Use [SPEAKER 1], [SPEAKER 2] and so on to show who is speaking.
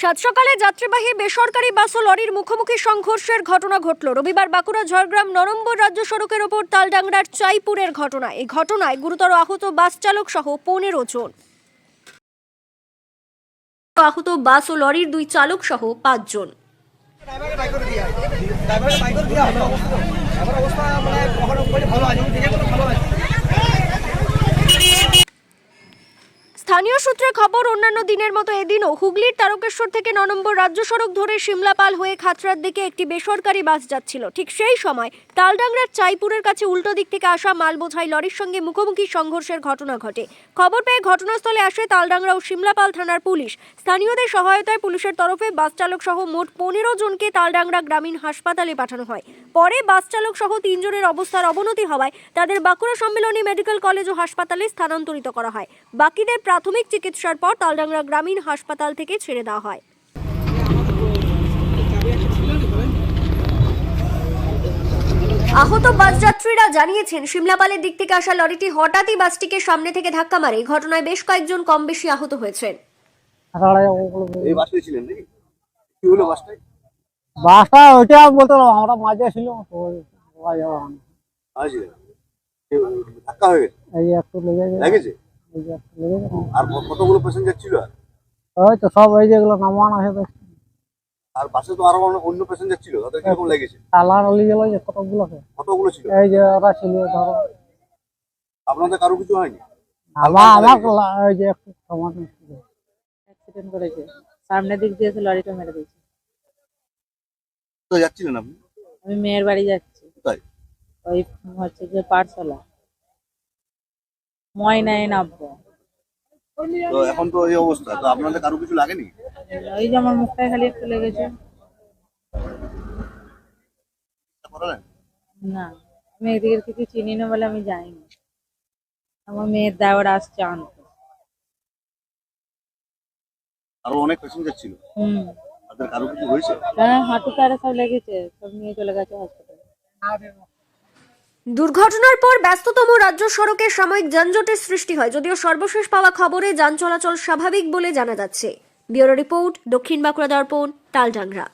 [SPEAKER 1] সাত সকালে যাত্রীবাহী বেসরকারি বাস ও লরির মুখোমুখি সংঘর্ষের ঘটনা ঘটল। রবিবার বাঁকুড়া, ঝড়গ্রাম নরম্বর রাজ্য সড়কের ওপর তালডাংরার চাইপুরের ঘটনা। এই ঘটনায় গুরুতর আহত বাস চালক সহ পনেরো জন। আহত বাস ও লরির দুই চালক সহ পাঁচজন
[SPEAKER 2] দেখে কোনো ভালো আছে
[SPEAKER 1] স্থানীয় সূত্রে খবর, অন্যান্য দিনের মতো এদিনও হুগলির তারকেশ্বর থেকে ন নম্বর রাজ্য সড়ক ধরে সিমলাপাল হয়ে খাতড়ার দিকে একটি বেসরকারি বাস যাচ্ছিল। ঠিক সেই সময় তালডাংরার চাইপুরের কাছে উল্টো দিক থেকে আসা মাল বোঝাই লরির সঙ্গে মুখোমুখি সংঘর্ষের ঘটনা ঘটে। খবর পেয়ে ঘটনাস্থলে আসে তালডাংরা ও সিমলাপাল থানার পুলিশ। স্থানীয়দের সহায়তায় পুলিশের তরফে বাস চালক সহ মোট পনেরো জনকে তালডাংরা গ্রামীণ হাসপাতালে পাঠানো হয়। পরে বাস চালক সহ তিনজনের অবস্থার অবনতি হওয়ায় তাদের বাঁকুড়া সম্মেলনী মেডিকেল কলেজ ও হাসপাতালে স্থানান্তরিত করা হয়। বাকিদের প্রাথমিক চিকিৎসার পর তালডাংরা গ্রামীণ হাসপাতাল থেকে ছেড়ে দেওয়া হয়। আহত বাস যাত্রীরা জানিয়েছেন সিমলাপালের দিক থেকে আসা লরিটি হঠাৎই বাসটিকে সামনে থেকে ধাক্কা মারে। ঘটনায় বেশ কয়েকজন কম বেশি আহত হয়েছেন।
[SPEAKER 3] এই বাসটাই ছিলেন নাকি? কি হলো বাসটায়?
[SPEAKER 4] বাসটা ওইটা বলতে পারব আমরা মাঝে ছিল তো ওই বলা যাবে না।
[SPEAKER 3] আসছিলেন ধাক্কা হয়ে গেছে?
[SPEAKER 4] এই একটু লেগে গেছে।
[SPEAKER 3] আর কতগুলো প্যাসেঞ্জার ছিল আর?
[SPEAKER 4] ওই তো সব এই যেগুলো নামানো আছে দেখছি
[SPEAKER 3] আর বাসে তো আরও অন্য- অন্য প্যাসেঞ্জার ছিল তাদের কীরকম লেগেছে?
[SPEAKER 4] টালা রলি গেল যে কতগুলো
[SPEAKER 3] কতগুলো ছিল?
[SPEAKER 4] এই যে ওরা ছিল ধরো।
[SPEAKER 3] আপনাদের কারও কিছু হয়নি?
[SPEAKER 4] আমার আমার ওই যে একটু ছিল।
[SPEAKER 5] অ্যাক্সিডেন্ট করেছে। সামনের দিক দিয়ে লরিটা মেরে দিয়েছে।
[SPEAKER 3] তো যাচ্ছিলেন আপনি?
[SPEAKER 5] আমি মেয়ের বাড়ি যাচ্ছি। ওই হচ্ছে যে পাঠশালা। ময়নায় নামবো
[SPEAKER 3] তো এখন তো এই অবস্থা তো আপনাদের কারও কিছু লাগেনি?
[SPEAKER 5] ওই যে আমার মুখটায় খালি একটু লেগেছে।
[SPEAKER 3] করালেন
[SPEAKER 5] না আমি এদিকের কিছু চিনি না বলে আমি যাইনি। আমার মেয়ের দাওয়ার আসছে আনতে
[SPEAKER 3] আরও অনেক প্যাসেঞ্জার ছিল।
[SPEAKER 5] হুম।
[SPEAKER 3] তাদের কারও কিছু হয়েছে?
[SPEAKER 5] হ্যাঁ হাঁটু তারা সব লেগেছে সব নিয়ে চলে গেছে হসপিটালে
[SPEAKER 1] দুর্ঘটনার পর ব্যস্ততম রাজ্য সড়কে সাময়িক যানজটের সৃষ্টি হয়, যদিও সর্বশেষ পাওয়া খবরে যান চলাচল স্বাভাবিক বলে জানা যাচ্ছে। ব্যুরো রিপোর্ট, দক্ষিণ বাঁকুড়া দর্পণ, তালডাংরা।